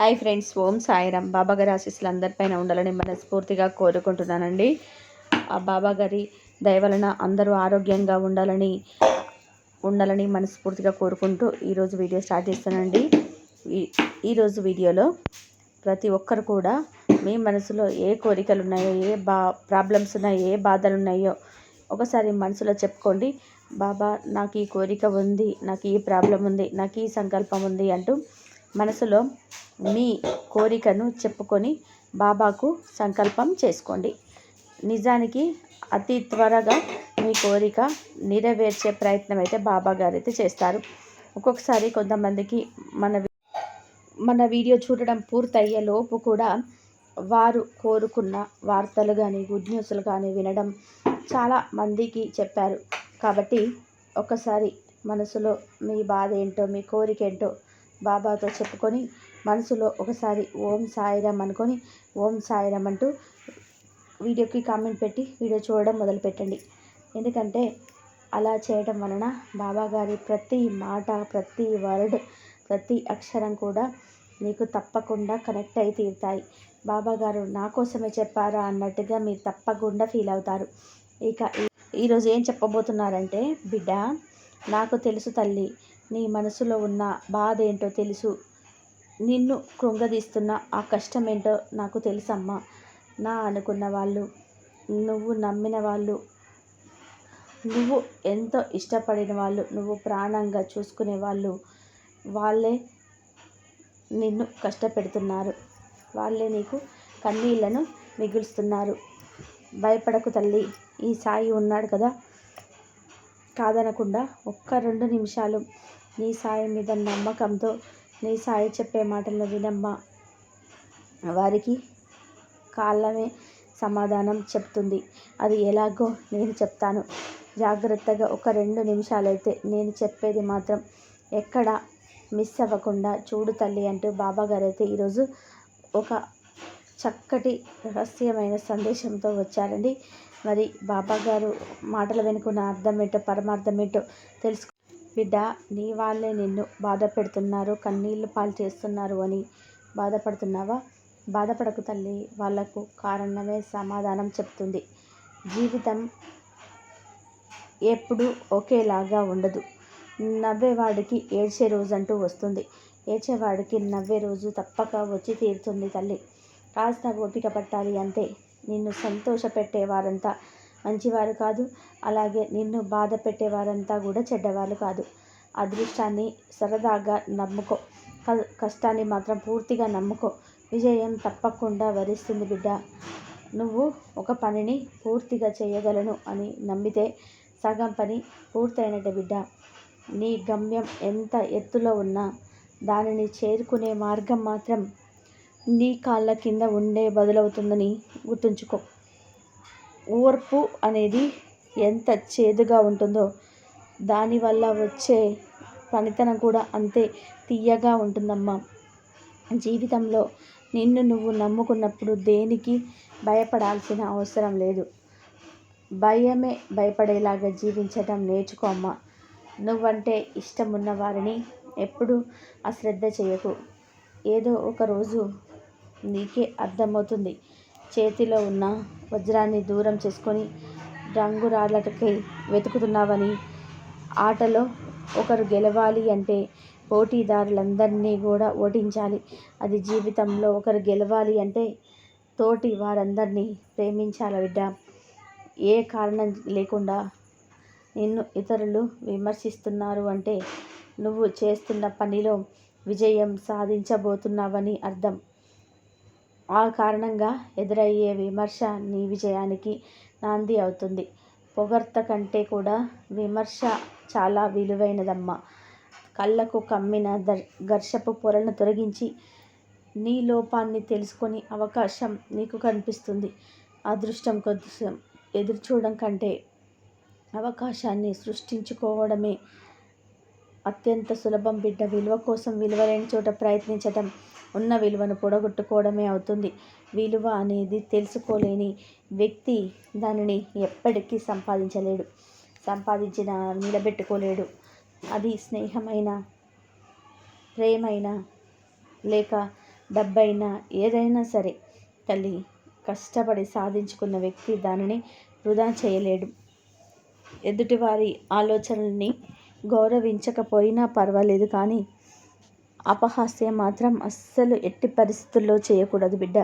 Hi friends Om Sairam. బాబా గారి ఆశీస్సులు అందరిపైన ఉండాలని మనస్ఫూర్తిగా కోరుకుంటున్నానండి. ఆ బాబా గారి వలన అందరూ ఆరోగ్యంగా ఉండాలని ఉండాలని మనస్ఫూర్తిగా కోరుకుంటూ ఈరోజు వీడియో స్టార్ట్ చేస్తానండి. ఈ ఈరోజు వీడియోలో ప్రతి ఒక్కరు కూడా మీ మనసులో ఏ కోరికలు ఉన్నాయో ఏ బా ప్రాబ్లమ్స్ ఉన్నాయో ఏ బాధలు ఉన్నాయో ఒకసారి మనసులో చెప్పుకోండి. బాబా నాకు ఈ కోరిక ఉంది నాకు ఈ ప్రాబ్లం ఉంది నాకు ఈ సంకల్పం ఉంది అంటూ మనసులో మీ కోరికను చెప్పుకొని బాబాకు సంకల్పం చేసుకోండి. నిజానికి అతి త్వరగా మీ కోరిక నెరవేర్చే ప్రయత్నం అయితే బాబా గారు అయితే చేస్తారు. ఒక్కొక్కసారి కొంతమందికి మన మన వీడియో చూడడం పూర్తయ్యే లోపు కూడా వారు కోరుకున్న వార్తలు కానీ గుడ్ న్యూస్లు కానీ వినడం చాలా మందికి చెప్పారు. కాబట్టి ఒకసారి మనసులో మీ బాధ ఏంటో మీ కోరిక ఏంటో బాబాతో చెప్పుకొని మనసులో ఒకసారి ఓం సాయిరామ్ అనుకొని ఓం సాయిరామ్ అంటూ వీడియోకి కామెంట్ పెట్టి వీడియో చూడడం మొదలుపెట్టండి. ఎందుకంటే అలా చేయడం వలన బాబాగారి ప్రతి మాట ప్రతి వర్డ్ ప్రతి అక్షరం కూడా మీకు తప్పకుండా కనెక్ట్ అయి తీరుతాయి. బాబాగారు నా కోసమే చెప్పారా అన్నట్టుగా మీరు తప్పకుండా ఫీల్ అవుతారు. ఇక ఈరోజు ఏం చెప్పబోతున్నారంటే బిడ్డ నాకు తెలుసు తల్లి నీ మనసులో ఉన్న బాధ ఏంటో తెలుసు. నిన్ను కృంగదీస్తున్న ఆ కష్టం ఏంటో నాకు తెలుసమ్మా. నా అనుకున్న వాళ్ళు నువ్వు నమ్మిన వాళ్ళు నువ్వు ఎంతో ఇష్టపడిన వాళ్ళు నువ్వు ప్రాణంగా చూసుకునే వాళ్ళు వాళ్ళే నిన్ను కష్టపెడుతున్నారు. వాళ్ళే నీకు కన్నీళ్ళను మిగులుస్తున్నారు. భయపడకు తల్లి ఈ సాయి ఉన్నాడు కదా. కాదనకుండా ఒక్క రెండు నిమిషాలు నీ సాయి మీద నమ్మకంతో నీ సాయి చెప్పే మాటలు వినమ్మా. వారికి కాళ్ళమే సమాధానం చెప్తుంది. అది ఎలాగో నేను చెప్తాను. జాగ్రత్తగా ఒక రెండు నిమిషాలైతే నేను చెప్పేది మాత్రం ఎక్కడ మిస్ అవ్వకుండా చూడు తల్లి అంటూ బాబాగారు అయితే ఈరోజు ఒక చక్కటి రహస్యమైన సందేశంతో వచ్చారండి. మరి బాబాగారు మాటల వెనుకున్న అర్థం ఏంటో పరమార్థం ఏంటో తెలుసు బిడ్డ నీ వాళ్ళే నిన్ను బాధ పెడుతున్నారు కన్నీళ్ళు పాలు చేస్తున్నారు అని బాధపడుతున్నావా? బాధపడకు తల్లి వాళ్ళకు కారణమే సమాధానం చెప్తుంది. జీవితం ఎప్పుడు ఒకేలాగా ఉండదు. నవ్వేవాడికి ఏడ్చే రోజు అంటూ వస్తుంది. ఏడ్చేవాడికి నవ్వే రోజు తప్పక వచ్చి తీరుతుంది తల్లి. కాస్త ఓపిక పట్టాలి అంతే నిన్ను సంతోషపెట్టేవారంతా మంచివారు కాదు. అలాగే నిన్ను బాధ పెట్టేవారంతా కూడా చెడ్డవాళ్ళు కాదు. అదృష్టాన్ని సరదాగా నమ్ముకో. కష్టాన్ని మాత్రం పూర్తిగా నమ్ముకో. విజయం తప్పకుండా వరిస్తుంది బిడ్డ. నువ్వు ఒక పనిని పూర్తిగా చేయగలను అని నమ్మితే సగం పని పూర్తయినట్టే బిడ్డ. నీ గమ్యం ఎంత ఎత్తులో ఉన్నా దానిని చేరుకునే మార్గం మాత్రం నీ కాళ్ళ కింద ఉండే బదులవుతుందని గుర్తుంచుకో. ఓర్పు అనేది ఎంత చేదుగా ఉంటుందో దానివల్ల వచ్చే పనితనం కూడా అంతే తీయగా ఉంటుందమ్మా. జీవితంలో నిన్ను నువ్వు నమ్ముకున్నప్పుడు దేనికి భయపడాల్సిన అవసరం లేదు. భయమే భయపడేలాగా జీవించటం నేర్చుకో అమ్మా. నువ్వంటే ఇష్టం ఉన్న వారిని ఎప్పుడూ అశ్రద్ధ చేయకు. ఏదో ఒక రోజు నీకే అర్థమవుతుంది. చేతిలో ఉన్న వజ్రాన్ని దూరం చేసుకొని రంగురాళ్ళకై వెతుకుతున్నావని ఆటలో ఒకరు గెలవాలి అంటే పోటీదారులందరినీ కూడా ఓడించాలి. అది జీవితంలో ఒకరు గెలవాలి అంటే తోటి వారందరినీ ప్రేమించాలి బిడ్డ. ఏ కారణం లేకుండా నిన్ను ఇతరులు విమర్శిస్తున్నారు అంటే నువ్వు చేస్తున్న పనిలో విజయం సాధించబోతున్నావని అర్థం. ఆ కారణంగా ఎదురయ్యే విమర్శ నీ విజయానికి నాంది అవుతుంది. పొగడ్త కంటే కూడా విమర్శ చాలా విలువైనదమ్మా. కళ్ళకు కమ్మిన దర్ ఘర్షపు పొరలను తొలగించి నీ లోపాన్ని తెలుసుకొని అవకాశం నీకు కనిపిస్తుంది. అదృష్టం కోసం ఎదురు చూడడం కంటే అవకాశాన్ని సృష్టించుకోవడమే అత్యంత సులభం బిడ్డ. విలువ కోసం విలువలేని చోట ప్రయత్నించటం ఉన్న విలువను పొడగొట్టుకోవడమే అవుతుంది. విలువ అనేది తెలుసుకోలేని వ్యక్తి దానిని ఎప్పటికీ సంపాదించలేడు. సంపాదించిన నిలబెట్టుకోలేడు. అది స్నేహమైన ప్రేమైనా లేక డబ్బైనా ఏదైనా సరే తల్లి కష్టపడి సాధించుకున్న వ్యక్తి దానిని వృధా చేయలేడు. ఎదుటివారి ఆలోచనల్ని గౌరవించకపోయినా పర్వాలేదు కానీ అపహాస్యం మాత్రం అస్సలు ఎట్టి పరిస్థితుల్లో చేయకూడదు బిడ్డ.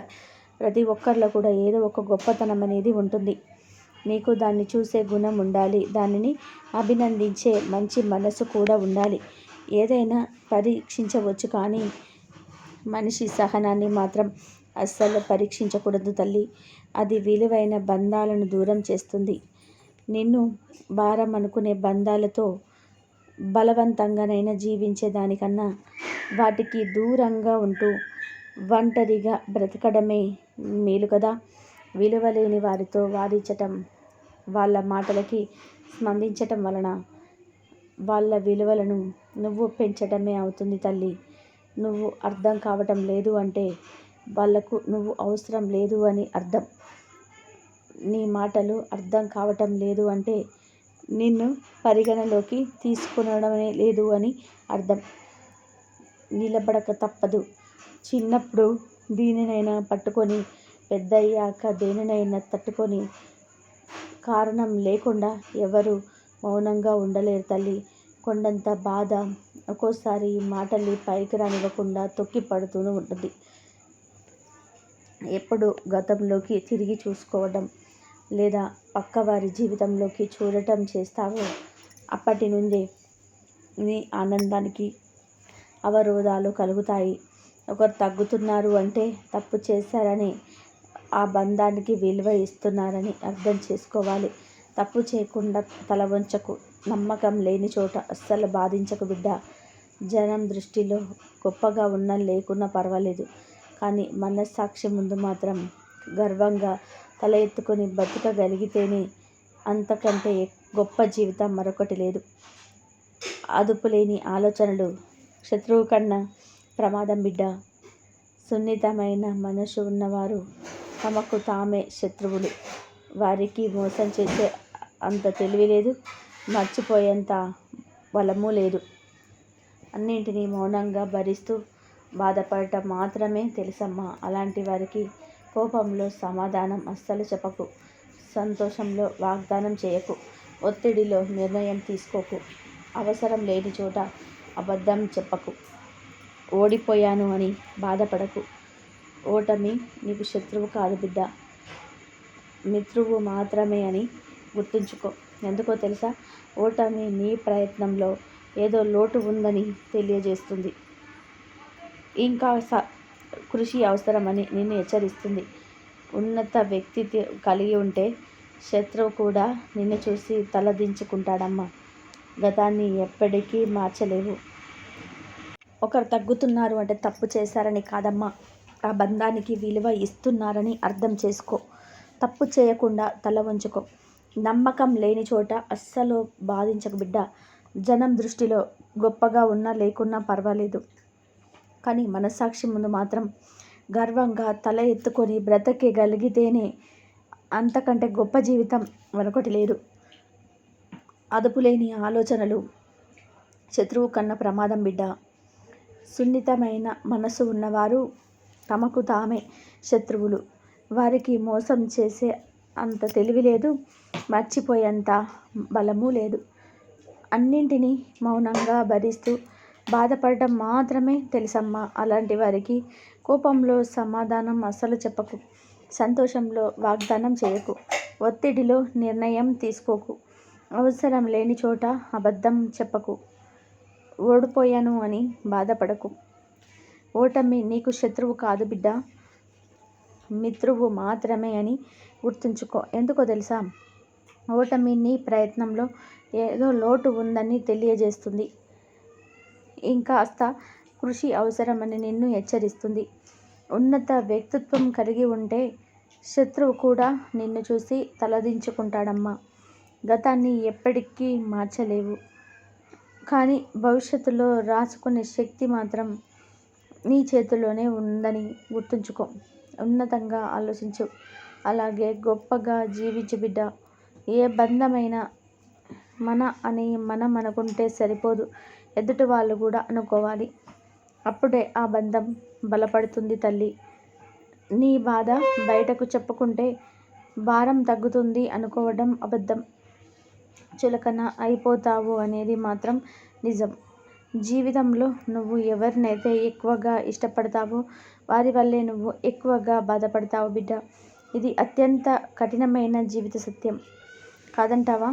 ప్రతి ఒక్కరిలో కూడా ఏదో ఒక గొప్పతనం అనేది ఉంటుంది. నీకు దాన్ని చూసే గుణం ఉండాలి. దానిని అభినందించే మంచి మనసు కూడా ఉండాలి. ఏదైనా పరీక్షించవచ్చు కానీ మనిషి సహనాన్ని మాత్రం అస్సలు పరీక్షించకూడదు తల్లి. అది విలువైన బంధాలను దూరం చేస్తుంది. నిన్ను భారం అనుకునే బంధాలతో బలవంతంగానైనా జీవించే దానికన్నా వాటికి దూరంగా ఉంటూ ఒంటరిగా బ్రతకడమే మేలు కదా. విలువలేని వారితో వాదించటం వాళ్ళ మాటలకి స్పందించటం వలన వాళ్ళ విలువలను నువ్వు పెంచటమే అవుతుంది తల్లి. నువ్వు అర్థం కావటం లేదు అంటే వాళ్ళకు నువ్వు అవసరం లేదు అని అర్థం. నీ మాటలు అర్థం కావటం లేదు అంటే నిన్ను పరిగణలోకి తీసుకునడమే లేదు అని అర్థం. నిలబడక తప్పదు. చిన్నప్పుడు దీనినైనా పట్టుకొని పెద్దయ్యాక దేనినైనా తట్టుకొని కారణం లేకుండా ఎవరు మౌనంగా ఉండలేరు తల్లి. కొండంత బాధ ఒక్కోసారి మాటల్ని పైకి రానివ్వకుండా తొక్కి పడుతూనే ఉంటుంది. ఎప్పుడు గతంలోకి తిరిగి చూసుకోవడం లేదా పక్కవారి జీవితంలోకి చూడటం చేస్తావో? అప్పటి నుండి నీ ఆనందానికి అవరోధాలు కలుగుతాయి. ఒకరు తగ్గుతున్నారు అంటే తప్పు చేశారని ఆ బంధానికి విలువ ఇస్తున్నారని అర్థం చేసుకోవాలి. తప్పు చేయకుండా తల వంచకు. నమ్మకం లేని చోట అస్సలు బాధించకు బిడ్డ. జనం దృష్టిలో గొప్పగా ఉన్నా లేకున్నా పర్వాలేదు. కానీ మనస్సాక్షి ముందు మాత్రం గర్వంగా తల ఎత్తుకొని బతకగలిగితేనే అంతకంటే గొప్ప జీవితం మరొకటి లేదు. అదుపులేని ఆలోచనలు శత్రువు కన్నా ప్రమాదం బిడ్డ సున్నితమైన మనసు ఉన్నవారు తమకు తామే శత్రువులు. వారికి మోసం చేసే అంత తెలివి లేదు మర్చిపోయేంత బలము లేదు. అన్నింటినీ మౌనంగా భరిస్తూ బాధపడటం మాత్రమే తెలుసమ్మా. అలాంటి వారికి కోపంలో సమాధానం అస్సలు చెప్పకు. సంతోషంలో వాగ్దానం చేయకు. ఒత్తిడిలో నిర్ణయం తీసుకోకు. అవసరం లేని చోట అబద్ధం చెప్పకు. ఓడిపోయాను అని బాధపడకు. ఓటమి నీకు శత్రువు కాదు బిడ్డ. మిత్రువు మాత్రమే అని గుర్తుంచుకో. ఎందుకో తెలుసా? ఓటమి నీ ప్రయత్నంలో ఏదో లోటు ఉందని తెలియజేస్తుంది. ఇంకా స కృషి అవసరమని నిన్ను హెచ్చరిస్తుంది. ఉన్నత వ్యక్తి కలిగి ఉంటే శత్రువు కూడా నిన్ను చూసి తలదించుకుంటాడమ్మా. గతాన్ని ఎప్పటికీ మార్చలేవు. ఒకరు తగ్గుతున్నారు అంటే తప్పు చేశారని కాదమ్మా. ఆ బంధానికి విలువ ఇస్తున్నారని అర్థం చేసుకో. తప్పు చేయకుండా తల ఉంచుకో నమ్మకం లేని చోట అస్సలు బాధించక బిడ్డ. జనం దృష్టిలో గొప్పగా ఉన్నా లేకున్నా పర్వాలేదు. కానీ మనస్సాక్షి ముందు మాత్రం గర్వంగా తల ఎత్తుకొని బ్రతకగలిగితేనే అంతకంటే గొప్ప జీవితం మరొకటి లేదు. అదుపులేని ఆలోచనలు శత్రువు కన్న ప్రమాదం బిడ్డ సున్నితమైన మనసు ఉన్నవారు తమకు తామే శత్రువులు. వారికి మోసం చేసే అంత తెలివి లేదు మర్చిపోయేంత బలము లేదు. అన్నింటినీ మౌనంగా భరిస్తూ బాధపడటం మాత్రమే తెలుసమ్మా. అలాంటి వారికి కోపంలో సమాధానం అస్సలు చెప్పకు. సంతోషంలో వాగ్దానం చేయకు. ఒత్తిడిలో నిర్ణయం తీసుకోకు. అవసరం లేని చోట అబద్ధం చెప్పకు. ఓడిపోయాను అని బాధపడకు. ఓటమి నీకు శత్రువు కాదు బిడ్డ. మిత్రువు మాత్రమే అని గుర్తుంచుకో. ఎందుకో తెలుసా? ఓటమి నీ ప్రయత్నంలో ఏదో లోటు ఉందని తెలియజేస్తుంది. ఇంకాస్త కృషి అవసరమని నిన్ను హెచ్చరిస్తుంది. ఉన్నత వ్యక్తిత్వం కలిగి ఉంటే శత్రువు కూడా నిన్ను చూసి తలదించుకుంటాడమ్మా. గతాన్ని ఎప్పటికీ మార్చలేవు. కానీ భవిష్యత్తులో రాసుకునే శక్తి మాత్రం నీ చేతిలోనే ఉందని గుర్తుంచుకో. ఉన్నతంగా ఆలోచించు. అలాగే గొప్పగా జీవించు బిడ్డ. ఏ బంధమైనా మన అని మనం అనుకుంటే సరిపోదు. ఎదుటి వాళ్ళు కూడా అనుకోవాలి. అప్పుడే ఆ బంధం బలపడుతుంది తల్లి. నీ బాధ బయటకు చెప్పుకుంటే భారం తగ్గుతుంది అనుకోవడం అబద్ధం. చులకన అయిపోతావు అనేది మాత్రం నిజం. జీవితంలో నువ్వు ఎవరినైతే ఎక్కువగా ఇష్టపడతావో వారి వల్లే నువ్వు ఎక్కువగా బాధపడతావు బిడ్డ. ఇది అత్యంత కఠినమైన జీవిత సత్యం. కాదంటావా?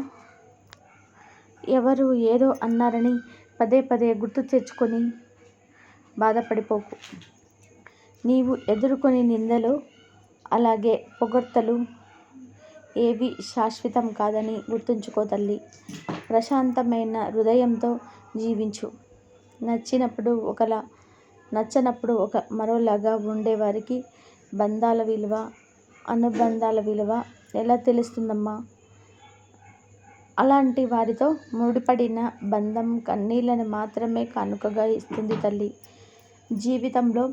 ఎవరు ఏదో అన్నారని పదే పదే గుర్తు తెచ్చుకొని బాధపడిపోకు. నీవు ఎదుర్కొని నిందలు అలాగే పొగడ్తలు ఏవి శాశ్వతం కాదని గుర్తుంచుకో తల్లి. ప్రశాంతమైన హృదయంతో జీవించు. నచ్చినప్పుడు ఒకలా నచ్చనప్పుడు ఒక మరోలాగా ఉండేవారికి బంధాల విలువ అనుబంధాల విలువ ఎలా తెలుస్తుందమ్మా? అలాంటి వారితో ముడిపడిన బంధం కన్నీళ్ళని మాత్రమే కానుకగా ఇస్తుంది తల్లి. జీవితంలో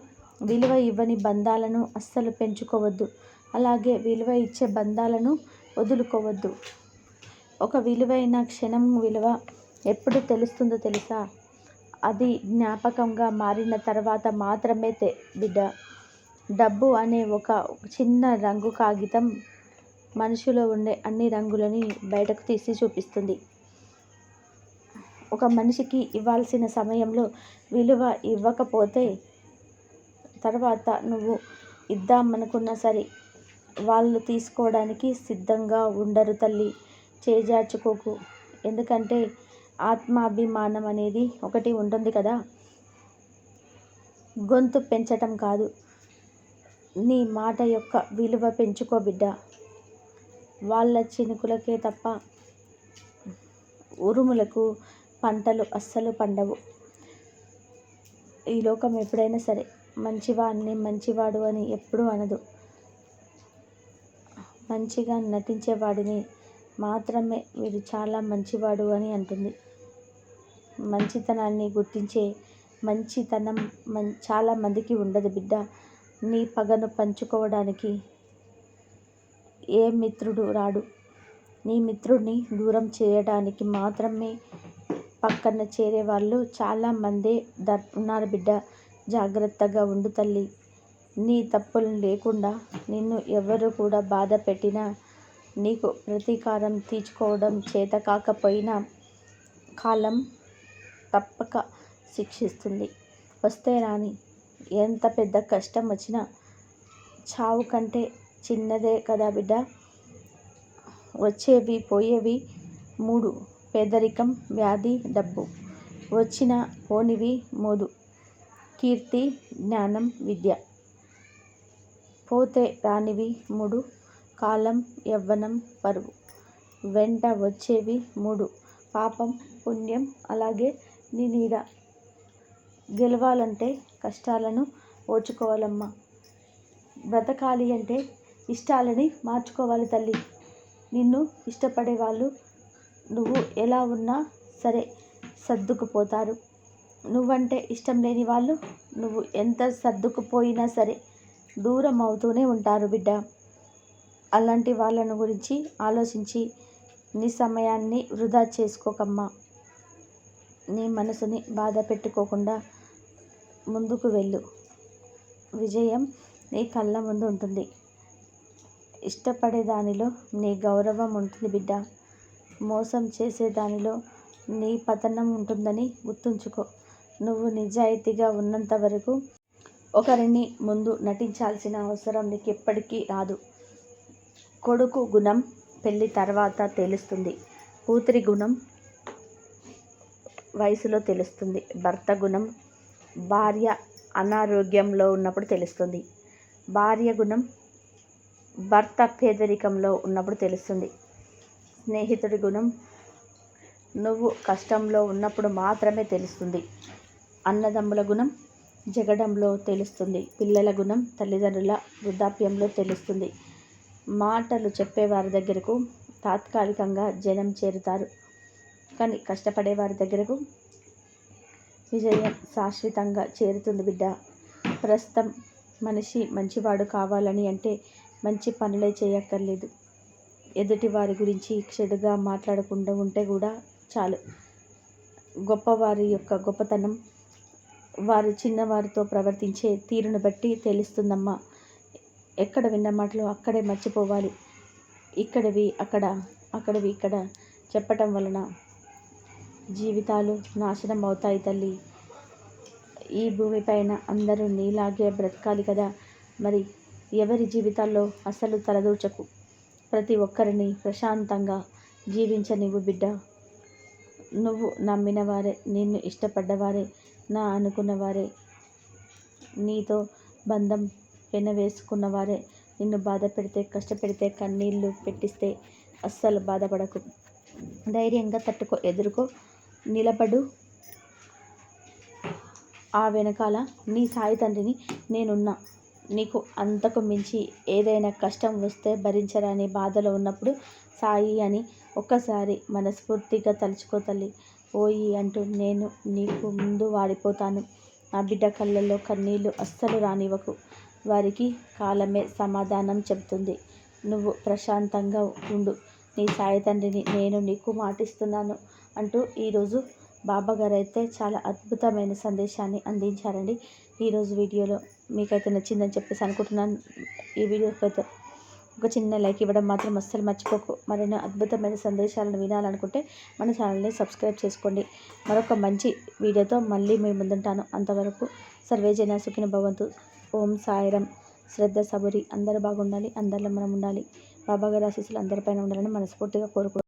విలువ ఇవ్వని బంధాలను అస్సలు పెంచుకోవద్దు. అలాగే విలువ ఇచ్చే బంధాలను వదులుకోవద్దు. ఒక విలువైన క్షణం విలువ ఎప్పుడు తెలుస్తుందో తెలుసా? అది జ్ఞాపకంగా మారిన తర్వాత మాత్రమే తె బిడ్డ. డబ్బు అనే ఒక చిన్న రంగు కాగితం మనిషిలో ఉండే అన్ని రంగులని బయటకు తీసి చూపిస్తుంది. ఒక మనిషికి ఇవ్వాల్సిన సమయంలో విలువ ఇవ్వకపోతే తర్వాత నువ్వు ఇద్దామనుకున్నా సరే వాళ్ళు తీసుకోవడానికి సిద్ధంగా ఉండరు తల్లి. చేజార్చుకోకు. ఎందుకంటే ఆత్మాభిమానం అనేది ఒకటి ఉంటుంది కదా. గొంతు పెంచటం కాదు. నీ మాట యొక్క విలువ పెంచుకో బిడ్డ. వాళ్ళ చినుకులకే తప్ప ఉరుములకు పంటలు అస్సలు పండవు. ఈ లోకం ఎప్పుడైనా సరే మంచివాడిని మంచివాడు అని ఎప్పుడూ అనదు. మంచిగా నటించేవాడిని మాత్రమే వీడు చాలా మంచివాడు అని అంటుంది. మంచితనాన్ని గుర్తించే మంచితనం మం చాలా మందికి ఉండదు బిడ్డ. నీ పగను పంచుకోవడానికి ఏ మిత్రుడు రాడు. నీ మిత్రుడిని దూరం చేయడానికి మాత్రమే పక్కన చేరే వాళ్ళు చాలామంది ద ఉన్నారు బిడ్డ. జాగ్రత్తగా ఉండు తల్లి. నీ తప్పులు లేకుండా నిన్ను ఎవరు కూడా బాధ పెట్టినా నీకు ప్రతీకారం తీర్చుకోవడం చేత కాకపోయినా కాలం తప్పక శిక్షిస్తుంది. వస్తే రాని ఎంత పెద్ద కష్టం వచ్చినా చావు కంటే చిన్నదే కదా బిడ్డ. వచ్చేవి పోయేవి మూడు. పేదరికం వ్యాధి డబ్బు. వచ్చిన పోనివి మూడు కీర్తి జ్ఞానం విద్య. పోతే రానివి మూడు. కాలం యవ్వనం పరువు. వెంట వచ్చేవి మూడు. పాపం పుణ్యం అలాగే నీ నీడ గెలవాలంటే కష్టాలను ఓచుకోవాలమ్మా. బ్రతకాలి అంటే ఇష్టాలని మార్చుకోవాలి తల్లి. నిన్ను ఇష్టపడే వాళ్ళు నువ్వు ఎలా ఉన్నా సరే సర్దుకుపోతారు. నువ్వంటే ఇష్టం లేని వాళ్ళు నువ్వు ఎంత సర్దుకుపోయినా సరే దూరం అవుతూనే ఉంటారు బిడ్డ. అలాంటి వాళ్ళను గురించి ఆలోచించి నీ సమయాన్ని వృధా చేసుకోకమ్మా. నీ మనసుని బాధ పెట్టుకోకుండా ముందుకు వెళ్ళు. విజయం నీ కళ్ళ ముందు ఉంటుంది. ఇష్టపడే దానిలో నీ గౌరవం ఉంటుంది బిడ్డ. మోసం చేసే దానిలో నీ పతనం ఉంటుందని గుర్తుంచుకో. నువ్వు నిజాయితీగా ఉన్నంత వరకు ఒకరిని ముందు నటించాల్సిన అవసరం నీకు ఎప్పటికీ రాదు. కొడుకు గుణం పెళ్ళి తర్వాత తెలుస్తుంది. కూతురి గుణం వయసులో తెలుస్తుంది. భర్త గుణం భార్య అనారోగ్యంలో ఉన్నప్పుడు తెలుస్తుంది. భార్య గుణం భర్త పేదరికంలో ఉన్నప్పుడు తెలుస్తుంది. స్నేహితుడి గుణం నువ్వు కష్టంలో ఉన్నప్పుడు మాత్రమే తెలుస్తుంది. అన్నదమ్ముల గుణం జగడంలో తెలుస్తుంది. పిల్లల గుణం తల్లిదండ్రుల వృద్ధాప్యంలో తెలుస్తుంది. మాటలు చెప్పేవారి దగ్గరకు తాత్కాలికంగా జనం చేరుతారు. కానీ కష్టపడేవారి దగ్గరకు విజయం శాశ్వతంగా చేరుతుంది బిడ్డ. ప్రస్తుతం మనిషి మంచివాడు కావాలని అంటే మంచి పనులే చేయక్కర్లేదు. ఎదుటి వారి గురించి చెడుగా మాట్లాడకుండా ఉంటే కూడా చాలు. గొప్పవారి యొక్క గొప్పతనం వారు చిన్నవారితో ప్రవర్తించే తీరును బట్టి తెలుస్తుందమ్మా. ఎక్కడ విన్న మాటలు అక్కడే మర్చిపోవాలి. ఇక్కడవి అక్కడ అక్కడవి ఇక్కడ చెప్పటం వలన జీవితాలు నాశనం అవుతాయి తల్లి. ఈ భూమిపైన అందరూ నీలాగే బ్రతకాలి కదా. మరి ఎవరి జీవితాల్లో అసలు తలదూచకు ప్రతి ఒక్కరిని ప్రశాంతంగా జీవించనివ్వు బిడ్డ. నువ్వు నమ్మినవారే నిన్ను ఇష్టపడ్డవారే నా అనుకున్నవారే. నీతో బంధం పెనవేసుకున్నవారే నిన్ను బాధ పెడితే కష్టపెడితే కన్నీళ్ళు పెట్టిస్తే అస్సలు బాధపడకు. ధైర్యంగా తట్టుకో ఎదుర్కో. నిలబడు. ఆ వెనకాల నీ సాయి తండ్రిని నేనున్నా. నీకు అంతకు మించి ఏదైనా కష్టం వస్తే భరించరాని బాధలో ఉన్నప్పుడు సాయి అని ఒక్కసారి మనస్ఫూర్తిగా తలుచుకో తల్లి. ఓయి అంటూ నేను నీకు ముందు వాడిపోతాను. నా బిడ్డ కళ్ళల్లో కన్నీళ్ళు అస్సలు రానివ్వకు. వారికి కాలమే సమాధానం చెబుతుంది. నువ్వు ప్రశాంతంగా ఉండు. నీ సాయి తండ్రిని నేను నీకు మాటిస్తున్నాను అంటూ ఈరోజు బాబాగారు అయితే చాలా అద్భుతమైన సందేశాన్ని అందించారండి. ఈరోజు వీడియోలో మీకైతే నచ్చిందని చెప్పేసి అనుకుంటున్నాను. ఈ వీడియోకి అయితే ఒక చిన్న లైక్ ఇవ్వడం మాత్రం అస్సలు మర్చిపోకు. మరిన్ని అద్భుతమైన సందేశాలను వినాలనుకుంటే మన ఛానల్ని సబ్స్క్రైబ్ చేసుకోండి. మరొక మంచి వీడియోతో మళ్ళీ మీ ముందుంటాను. అంతవరకు సర్వేజన సుఖిన భవంతు. ఓం సాయిరం. శ్రద్ధ సబురి. అందరూ బాగుండాలి. అందరిలో మనం ఉండాలి. బాబాగారి ఆశీస్సులు అందరిపైన ఉండాలని మనస్ఫూర్తిగా కోరుకుంటున్నాను.